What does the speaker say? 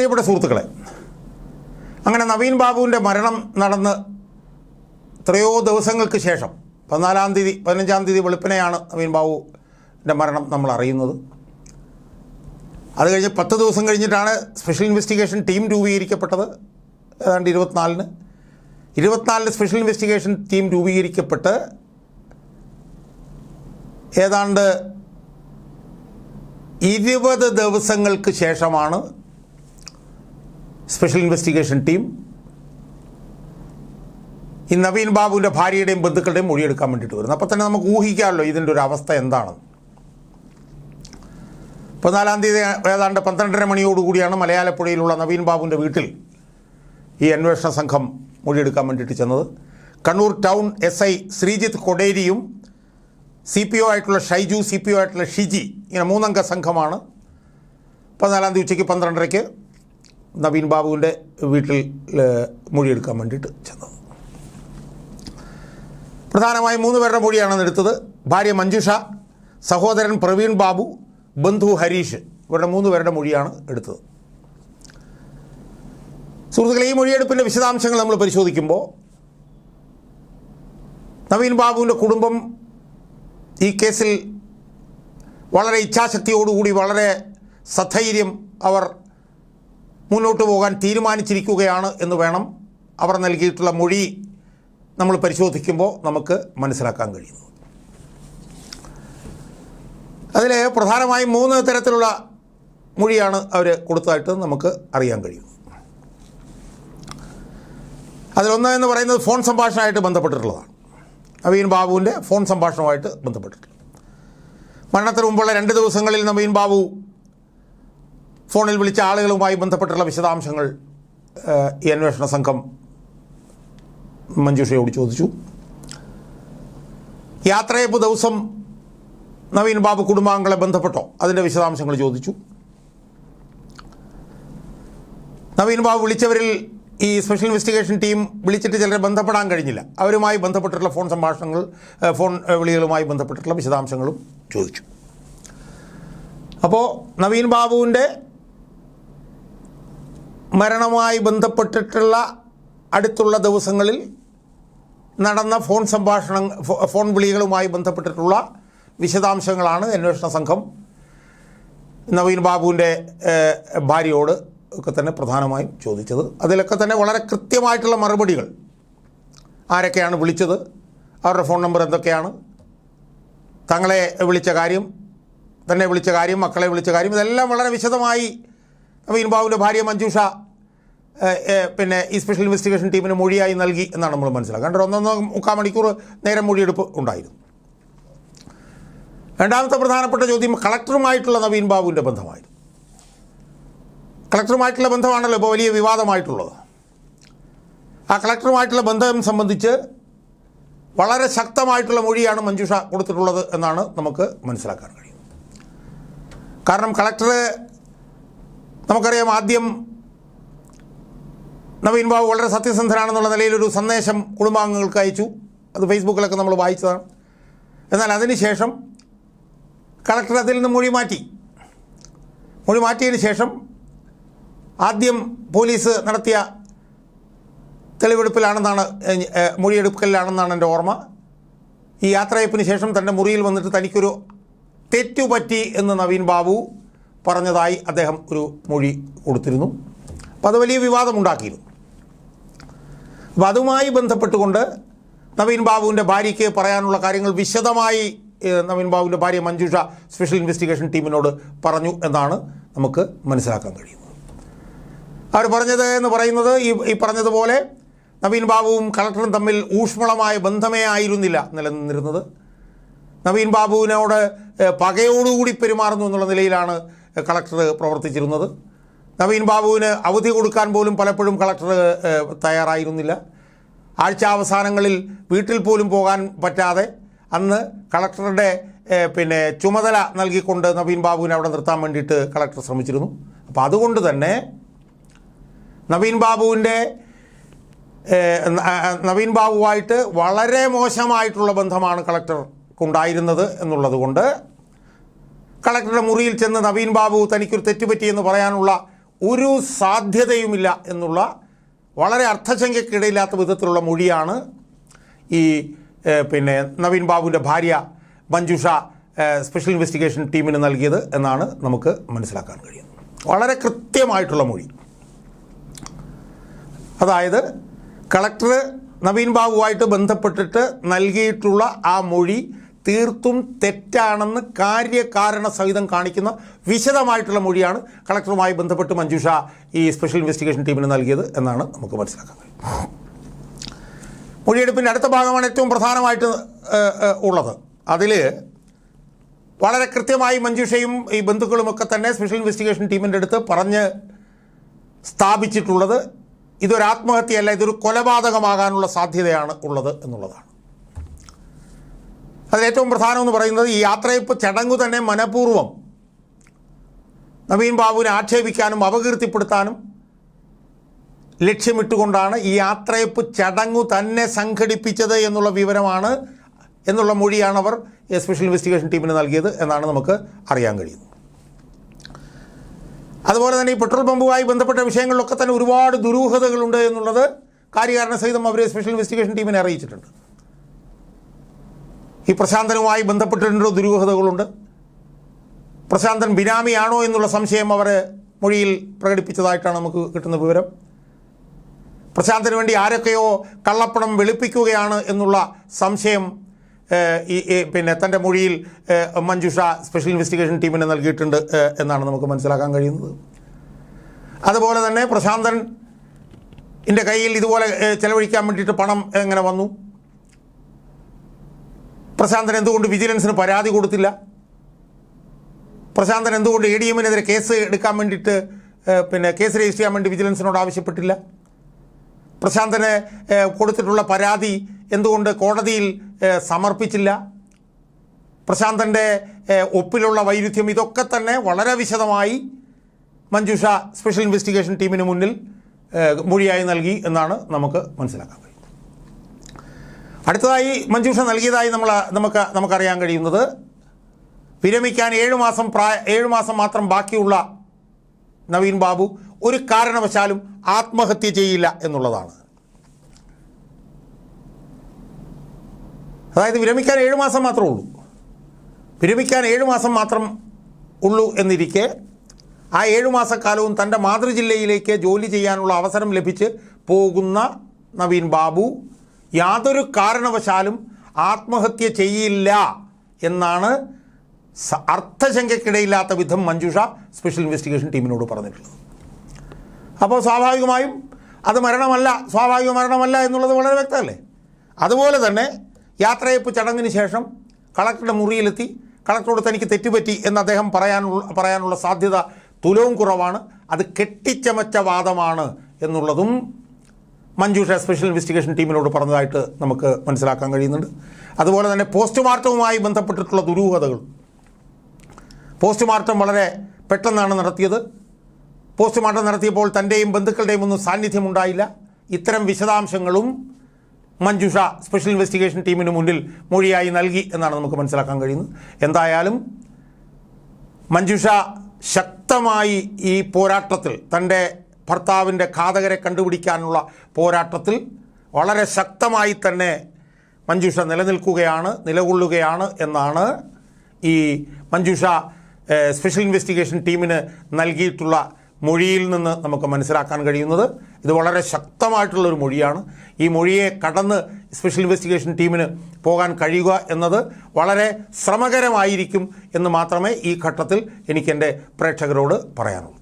പ്രിയപ്പെട്ട സുഹൃത്തുക്കളെ അങ്ങനെ നവീൻ ബാബുവിന്റെ മരണം നടന്ന് എത്രയോ ദിവസങ്ങൾക്ക് ശേഷം പതിനാലാം തീയതി പതിനഞ്ചാം തീയതി വെളുപ്പിനെയാണ് നവീൻ ബാബുവിന്റെ മരണം നമ്മൾ അറിയുന്നത്. അത് കഴിഞ്ഞ് പത്ത് ദിവസം കഴിഞ്ഞിട്ടാണ് സ്പെഷ്യൽ ഇൻവെസ്റ്റിഗേഷൻ ടീം രൂപീകരിക്കപ്പെട്ടത്. ഏതാണ്ട് ഇരുപത്തിനാലിന്. ഇരുപത്തിനാലിന് സ്പെഷ്യൽ ഇൻവെസ്റ്റിഗേഷൻ ടീം രൂപീകരിക്കപ്പെട്ട് ഏതാണ്ട് ഇരുപത് ദിവസങ്ങൾക്ക് ശേഷമാണ് സ്പെഷ്യൽ ഇൻവെസ്റ്റിഗേഷൻ ടീം. ഈ നവീൻ ബാബുവിന്റെ ഭാര്യയുടെയും ബന്ധുക്കളുടെയും മൊഴിയെടുക്കാൻ വേണ്ടിയിട്ട് വരുന്നു. അപ്പോൾ തന്നെ നമുക്ക് ഊഹിക്കാമല്ലോ ഇതിന്റെ ഒരു അവസ്ഥ എന്താണെന്ന് പതിനാലാം തീയതി ഏതാണ്ട് പന്ത്രണ്ടര മണിയോടുകൂടിയാണ് മലയാളപ്പുഴയിലുള്ള നവീൻ ബാബുവിന്റെ വീട്ടിൽ ഈ അന്വേഷണ സംഘം മൊഴിയെടുക്കാൻ വേണ്ടിയിട്ട് ചെന്നത്. Kannur town S I Sreejith കൊടേരിയും C P O ആയിട്ടുള്ള ഷൈജു സി പി ഒ ആയിട്ടുള്ള ഷിജി ഇങ്ങനെ മൂന്നംഗ സംഘമാണ്. പതിനാലാം തീയതി ഉച്ചയ്ക്ക് പന്ത്രണ്ടരയ്ക്ക് നവീൻ ബാബുവിന്റെ വീട്ടിൽ മൊഴിയെടുക്കാൻ വേണ്ടിയിട്ട് ചെന്നത് പ്രധാനമായും മൂന്ന് പേരുടെ മൊഴിയാണ് എടുത്തത്. ഭാര്യ മഞ്ജുഷ സഹോദരൻ പ്രവീൺ ബാബു ബന്ധു ഹരീഷ്. ഇവരുടെ മൂന്ന് പേരുടെ മൊഴിയാണ് എടുത്തത്. സുഹൃത്തുക്കളെ ഈ മൊഴിയെടുപ്പിന്റെ വിശദാംശങ്ങൾ നമ്മൾ പരിശോധിക്കുമ്പോൾ നവീൻ ബാബുവിന്റെ കുടുംബം ഈ കേസിൽ വളരെ ഇച്ഛാശക്തിയോടുകൂടി വളരെ സധൈര്യം അവർ മുന്നോട്ട് പോകാൻ തീരുമാനിച്ചിരിക്കുകയാണ് എന്ന് വേണം അവർ നൽകിയിട്ടുള്ള മൊഴി നമ്മൾ പരിശോധിക്കുമ്പോൾ നമുക്ക് മനസ്സിലാക്കാൻ കഴിയുന്നു അതിൽ പ്രധാനമായും മൂന്ന് തരത്തിലുള്ള മൊഴിയാണ് അവർ കൊടുത്തതായിട്ട് നമുക്ക് അറിയാൻ കഴിയും. അതിലൊന്ന് എന്ന് പറയുന്നത് ഫോൺ സംഭാഷണമായിട്ട് ബന്ധപ്പെട്ടിട്ടുള്ളതാണ്. നവീൻ ബാബുവിന്റെ ഫോൺ സംഭാഷണവുമായിട്ട് ബന്ധപ്പെട്ടിട്ടുള്ളത് മരണത്തിന് മുമ്പുള്ള രണ്ട് ദിവസങ്ങളിൽ നവീൻ ബാബു ഫോണിൽ വിളിച്ച ആളുകളുമായി ബന്ധപ്പെട്ടുള്ള വിശദാംശങ്ങൾ ഈ അന്വേഷണ സംഘം മഞ്ജുഷയോട് ചോദിച്ചു. യാത്രയപ്പ് ദിവസം നവീൻ ബാബു കുടുംബാംഗങ്ങളെ ബന്ധപ്പെട്ടോ? അതിന്റെ വിശദാംശങ്ങൾ ചോദിച്ചു. നവീൻ ബാബു വിളിച്ചവരിൽ ഈ സ്പെഷ്യൽ ഇൻവെസ്റ്റിഗേഷൻ ടീം വിളിച്ചിട്ട് ചിലരെ ബന്ധപ്പെടാൻ കഴിഞ്ഞില്ല. അവരുമായി ബന്ധപ്പെട്ടിട്ടുള്ള ഫോൺ സംഭാഷണങ്ങൾ ഫോൺ വിളികളുമായി ബന്ധപ്പെട്ടിട്ടുള്ള വിശദാംശങ്ങളും ചോദിച്ചു. അപ്പോൾ നവീൻ ബാബുവിന്റെ മരണവുമായി ബന്ധപ്പെട്ടിട്ടുള്ള അടുത്തുള്ള ദിവസങ്ങളിൽ നടന്ന ഫോൺ സംഭാഷണ ഫോൺ വിളികളുമായി ബന്ധപ്പെട്ടിട്ടുള്ള വിശദാംശങ്ങളാണ് അന്വേഷണ സംഘം നവീൻ ബാബുവിന്റെ ഭാര്യയോട് ഒക്കെ തന്നെ പ്രധാനമായും ചോദിച്ചത്. അതിലൊക്കെ തന്നെ വളരെ കൃത്യമായിട്ടുള്ള മറുപടികൾ. ആരൊക്കെയാണ് വിളിച്ചത്? അവരുടെ ഫോൺ നമ്പർ എന്തൊക്കെയാണ്? തങ്ങളെ വിളിച്ച കാര്യം തന്നെ വിളിച്ച കാര്യം മക്കളെ വിളിച്ച കാര്യം ഇതെല്ലാം വളരെ വിശദമായി നവീൻ ബാബുവിന്റെ ഭാര്യ മഞ്ജുഷ പിന്നെ ഈ സ്പെഷ്യൽ ഇൻവെസ്റ്റിഗേഷൻ ടീമിന് മൊഴിയായി നൽകി എന്നാണ് നമ്മൾ മനസ്സിലാക്കുക കാരണം ഒന്നൊന്നോ മുക്കാൽ മണിക്കൂർ നേരം മൊഴിയെടുപ്പ് ഉണ്ടായിരുന്നു. രണ്ടാമത്തെ പ്രധാനപ്പെട്ട ചോദ്യം കളക്ടറുമായിട്ടുള്ള നവീൻ ബാബുവിന്റെ ബന്ധമായിരുന്നു. കളക്ടറുമായിട്ടുള്ള ബന്ധമാണല്ലോ ഇപ്പോൾ വലിയ വിവാദമായിട്ടുള്ളത്. ആ കളക്ടറുമായിട്ടുള്ള ബന്ധം സംബന്ധിച്ച് വളരെ ശക്തമായിട്ടുള്ള മൊഴിയാണ് മഞ്ജുഷ കൊടുത്തിട്ടുള്ളത് എന്നാണ് നമുക്ക് മനസ്സിലാക്കാൻ കഴിയുന്നത്. കാരണം കളക്ടർ നമുക്കറിയാം ആദ്യം നവീൻ ബാബു വളരെ സത്യസന്ധനാണെന്നുള്ള ഒരു സന്ദേശം കുടുംബാംഗങ്ങൾക്ക് അയച്ചു. അത് ഫേസ്ബുക്കിലൊക്കെ നമ്മൾ വായിച്ചതാണ്. എന്നാൽ അതിനുശേഷം കളക്ടർ അതിൽ നിന്ന് മൊഴി മാറ്റി. മൊഴി മാറ്റിയതിന് ശേഷം ആദ്യം പോലീസ് നടത്തിയ തെളിവെടുപ്പിലാണെന്നാണ് മൊഴിയെടുക്കലിലാണെന്നാണ് എന്റെ ഓർമ്മ. ഈ യാത്രയപ്പിന് ശേഷം തന്റെ മുറിയിൽ വന്നിട്ട് തനിക്കൊരു തെറ്റുപറ്റി എന്ന് നവീൻ ബാബു പറഞ്ഞതായി അദ്ദേഹം ഒരു മൊഴി കൊടുത്തിരുന്നു. അപ്പോൾ അത് വലിയ വിവാദമുണ്ടാക്കിയിരുന്നു. അപ്പോൾ അതുമായി ബന്ധപ്പെട്ടുകൊണ്ട് നവീൻ ബാബുവിന്റെ ഭാര്യയ്ക്ക് പറയാനുള്ള കാര്യങ്ങൾ വിശദമായി നവീൻ ബാബുവിന്റെ ഭാര്യ മഞ്ജുഷ സ്പെഷ്യൽ ഇൻവെസ്റ്റിഗേഷൻ ടീമിനോട് പറഞ്ഞു എന്നാണ് നമുക്ക് മനസ്സിലാക്കാൻ കഴിയുന്നത്. അവർ പറഞ്ഞത് എന്ന് പറയുന്നത് ഈ ഈ പറഞ്ഞതുപോലെ നവീൻ ബാബുവും കളക്ടറും തമ്മിൽ ഊഷ്മളമായ ബന്ധമേ ആയിരുന്നില്ല നിലനിന്നിരുന്നത്. നവീൻ ബാബുവിനോട് പകയോടുകൂടി പെരുമാറുന്നു എന്നുള്ള നിലയിലാണ് കളക്ടർ പ്രവർത്തിച്ചിരുന്നത്. നവീൻ ബാബുവിന് അവധി കൊടുക്കാൻ പോലും പലപ്പോഴും കളക്ടർ തയ്യാറായിരുന്നില്ല. ആഴ്ച അവസാനങ്ങളിൽ വീട്ടിൽ പോലും പോകാൻ പറ്റാതെ അന്ന് കളക്ടറുടെ പിന്നെ ചുമതല നൽകിക്കൊണ്ട് നവീൻ ബാബുവിനെ അവിടെ നിർത്താൻ വേണ്ടിയിട്ട് കളക്ടർ ശ്രമിച്ചിരുന്നു. അപ്പോൾ അതുകൊണ്ട് തന്നെ നവീൻ ബാബുവിന്റെ നവീൻ ബാബുവായിട്ട് വളരെ മോശമായിട്ടുള്ള ബന്ധമാണ് കളക്ടർക്കുണ്ടായിരുന്നത് എന്നുള്ളത് കൊണ്ട് കളക്ടറുടെ മുറിയിൽ ചെന്ന് നവീൻ ബാബു തനിക്കൊരു തെറ്റുപറ്റിയെന്ന് പറയാനുള്ള ഒരു സാധ്യതയുമില്ല എന്നുള്ള വളരെ അർത്ഥശങ്കയ്ക്കിടയില്ലാത്ത വിധത്തിലുള്ള മൊഴിയാണ് ഈ പിന്നെ നവീൻ ബാബുവിന്റെ ഭാര്യ മഞ്ജുഷ സ്പെഷ്യൽ ഇൻവെസ്റ്റിഗേഷൻ ടീമിന് നൽകിയത് എന്നാണ് നമുക്ക് മനസ്സിലാക്കാൻ കഴിയുന്നത്. വളരെ കൃത്യമായിട്ടുള്ള മൊഴി. അതായത് കളക്ടർ നവീൻ ബാബുവായിട്ട് ബന്ധപ്പെട്ടിട്ട് നൽകിയിട്ടുള്ള ആ മൊഴി തീർത്തും തെറ്റാണെന്ന് കാര്യകാരണ സഹിതം കാണിക്കുന്ന വിശദമായിട്ടുള്ള മൊഴിയാണ് കളക്ടറുമായി ബന്ധപ്പെട്ട് മഞ്ജുഷ ഈ സ്പെഷ്യൽ ഇൻവെസ്റ്റിഗേഷൻ ടീമിന് നൽകിയത് എന്നാണ് നമുക്ക് മനസ്സിലാക്കാൻ കഴിയും മൊഴിയെടുപ്പിന്റെ അടുത്ത ഭാഗമാണ് ഏറ്റവും പ്രധാനമായിട്ട് ഉള്ളത്. അതിൽ വളരെ കൃത്യമായി മഞ്ജുഷയും ഈ ബന്ധുക്കളുമൊക്കെ തന്നെ സ്പെഷ്യൽ ഇൻവെസ്റ്റിഗേഷൻ ടീമിന്റെ അടുത്ത് പറഞ്ഞ് സ്ഥാപിച്ചിട്ടുള്ളത് ഇതൊരു ആത്മഹത്യയല്ല ഇതൊരു കൊലപാതകമാകാനുള്ള സാധ്യതയാണ് ഉള്ളത് എന്നുള്ളതാണ്. അതിൽ ഏറ്റവും പ്രധാനമെന്ന് പറയുന്നത് ഈ യാത്രയപ്പ് ചടങ്ങു തന്നെ മനഃപൂർവം. നവീൻ ബാബുവിനെ ആക്ഷേപിക്കാനും അപകീർത്തിപ്പെടുത്താനും ലക്ഷ്യമിട്ടുകൊണ്ടാണ് ഈ യാത്രയപ്പ് ചടങ്ങു തന്നെ സംഘടിപ്പിച്ചത് എന്നുള്ള വിവരമാണ് എന്നുള്ള മൊഴിയാണ് അവർ സ്പെഷ്യൽ ഇൻവെസ്റ്റിഗേഷൻ ടീമിന് നൽകിയത് എന്നാണ് നമുക്ക് അറിയാൻ കഴിയുന്നത്. അതുപോലെ തന്നെ ഈ പെട്രോൾ പമ്പുമായി ബന്ധപ്പെട്ട വിഷയങ്ങളിലൊക്കെ തന്നെ ഒരുപാട് ദുരൂഹതകളുണ്ട് എന്നുള്ളത് കാര്യകാരണ സഹിതം അവർ സ്പെഷ്യൽ ഇൻവെസ്റ്റിഗേഷൻ ടീമിനെ അറിയിച്ചിട്ടുണ്ട്. ഈ പ്രശാന്തനുമായി ബന്ധപ്പെട്ടിട്ടുണ്ടോ ദുരൂഹതകളുണ്ട്? പ്രശാന്തൻ ബിനാമിയാണോ എന്നുള്ള സംശയം അവർ മൊഴിയിൽ പ്രകടിപ്പിച്ചതായിട്ടാണ് നമുക്ക് കിട്ടുന്ന വിവരം. പ്രശാന്തിന് വേണ്ടി ആരൊക്കെയോ കള്ളപ്പണം വെളുപ്പിക്കുകയാണ് എന്നുള്ള സംശയം ഈ പിന്നെ തന്റെ മൊഴിയിൽ മഞ്ജുഷ സ്പെഷ്യൽ ഇൻവെസ്റ്റിഗേഷൻ ടീമിന് നൽകിയിട്ടുണ്ട് എന്നാണ് നമുക്ക് മനസ്സിലാക്കാൻ കഴിയുന്നത്. അതുപോലെ തന്നെ പ്രശാന്തൻ എന്റെ കയ്യിൽ ഇതുപോലെ ചെലവഴിക്കാൻ വേണ്ടിയിട്ട് പണം എങ്ങനെ വന്നു? പ്രശാന്തൻ എന്തുകൊണ്ട് വിജിലൻസിന് പരാതി കൊടുത്തില്ല? പ്രശാന്തൻ എന്തുകൊണ്ട് എ ഡി എമ്മിനെതിരെ കേസ് എടുക്കാൻ വേണ്ടിയിട്ട് പിന്നെ കേസ് രജിസ്റ്റർ ചെയ്യാൻ വേണ്ടി വിജിലൻസിനോട് ആവശ്യപ്പെട്ടില്ല? പ്രശാന്തന് കൊടുത്തിട്ടുള്ള പരാതി എന്തുകൊണ്ട് കോടതിയിൽ സമർപ്പിച്ചില്ല? പ്രശാന്തന്റെ ഒപ്പിലുള്ള വൈരുദ്ധ്യം ഇതൊക്കെ തന്നെ വളരെ വിശദമായി മഞ്ജുഷ സ്പെഷ്യൽ ഇൻവെസ്റ്റിഗേഷൻ ടീമിന് മുന്നിൽ മൊഴിയായി നൽകി എന്നാണ് നമുക്ക് മനസ്സിലാക്കാൻ അടുത്തതായി മഞ്ജുഷ നൽകിയതായി നമ്മൾ നമുക്ക് നമുക്കറിയാൻ കഴിയുന്നത് വിരമിക്കാൻ ഏഴു മാസം പ്രായ ഏഴു മാസം മാത്രം ബാക്കിയുള്ള നവീൻ ബാബു ഒരു കാരണവശാലും ആത്മഹത്യ ചെയ്യില്ല എന്നുള്ളതാണ്. അതായത് വിരമിക്കാൻ ഏഴു മാസം മാത്രമേ ഉള്ളൂ. വിരമിക്കാൻ ഏഴു മാസം മാത്രം ഉള്ളൂ എന്നിരിക്കെ ആ ഏഴു മാസക്കാലവും തന്റെ മാതൃജില്ലയിലേക്ക് ജോലി ചെയ്യാനുള്ള അവസരം ലഭിച്ച് പോകുന്ന നവീൻ ബാബു യാതൊരു കാരണവശാലും ആത്മഹത്യ ചെയ്യില്ല എന്നാണ് അർത്ഥശങ്കയ്ക്കിടയില്ലാത്ത വിധം മഞ്ജുഷ സ്പെഷ്യൽ ഇൻവെസ്റ്റിഗേഷൻ ടീമിനോട് പറഞ്ഞിട്ടുള്ളത്. അപ്പോൾ സ്വാഭാവികമായും അത് മരണമല്ല സ്വാഭാവിക മരണമല്ല എന്നുള്ളത് വളരെ വ്യക്തമല്ലേ? അതുപോലെ തന്നെ യാത്രയപ്പ് ചടങ്ങിന് ശേഷം കളക്ടറുടെ മുറിയിലെത്തി കളക്ടറോട് തനിക്ക് തെറ്റുപറ്റി എന്ന് അദ്ദേഹം പറയാനുള്ള പറയാനുള്ള സാധ്യത തുലവും കുറവാണ്. അത് കെട്ടിച്ചമച്ച വാദമാണ് എന്നുള്ളതും മഞ്ജുഷ സ്പെഷ്യൽ ഇൻവെസ്റ്റിഗേഷൻ ടീമിനോട് പറഞ്ഞതായിട്ട് നമുക്ക് മനസ്സിലാക്കാൻ കഴിയുന്നുണ്ട്. അതുപോലെ തന്നെ പോസ്റ്റ്മോർട്ടവുമായി ബന്ധപ്പെട്ടിട്ടുള്ള ദുരൂഹതകൾ. പോസ്റ്റ്മോർട്ടം വളരെ പെട്ടെന്നാണ് നടത്തിയത്. പോസ്റ്റ്മോർട്ടം നടത്തിയപ്പോൾ തന്റെയും ബന്ധുക്കളുടെയും ഒന്നും സാന്നിധ്യമുണ്ടായില്ല. ഇത്തരം വിശദാംശങ്ങളും മഞ്ജുഷ സ്പെഷ്യൽ ഇൻവെസ്റ്റിഗേഷൻ ടീമിന് മുന്നിൽ മൊഴിയായി നൽകി എന്നാണ് നമുക്ക് മനസ്സിലാക്കാൻ കഴിയുന്നത്. എന്തായാലും മഞ്ജുഷ ശക്തമായി ഈ പോരാട്ടത്തിൽ തന്റെ ഭർത്താവിന്റെ ഘാതകരെ കണ്ടുപിടിക്കാനുള്ള പോരാട്ടത്തിൽ വളരെ ശക്തമായി തന്നെ മഞ്ജുഷ നിലനിൽക്കുകയാണ് നിലകൊള്ളുകയാണ് എന്നാണ് ഈ മഞ്ജുഷ സ്പെഷ്യൽ ഇൻവെസ്റ്റിഗേഷൻ ടീമിന് നൽകിയിട്ടുള്ള മൊഴിയിൽ നിന്ന് നമുക്ക് മനസ്സിലാക്കാൻ കഴിയുന്നത്. ഇത് വളരെ ശക്തമായിട്ടുള്ളൊരു മൊഴിയാണ്. ഈ മൊഴിയെ കടന്ന് സ്പെഷ്യൽ ഇൻവെസ്റ്റിഗേഷൻ ടീമിന് പോകാൻ കഴിയുക എന്നത് വളരെ ശ്രമകരമായിരിക്കും എന്ന് മാത്രമേ ഈ ഘട്ടത്തിൽ എനിക്കെന്റെ പ്രേക്ഷകരോട് പറയാനുള്ളൂ.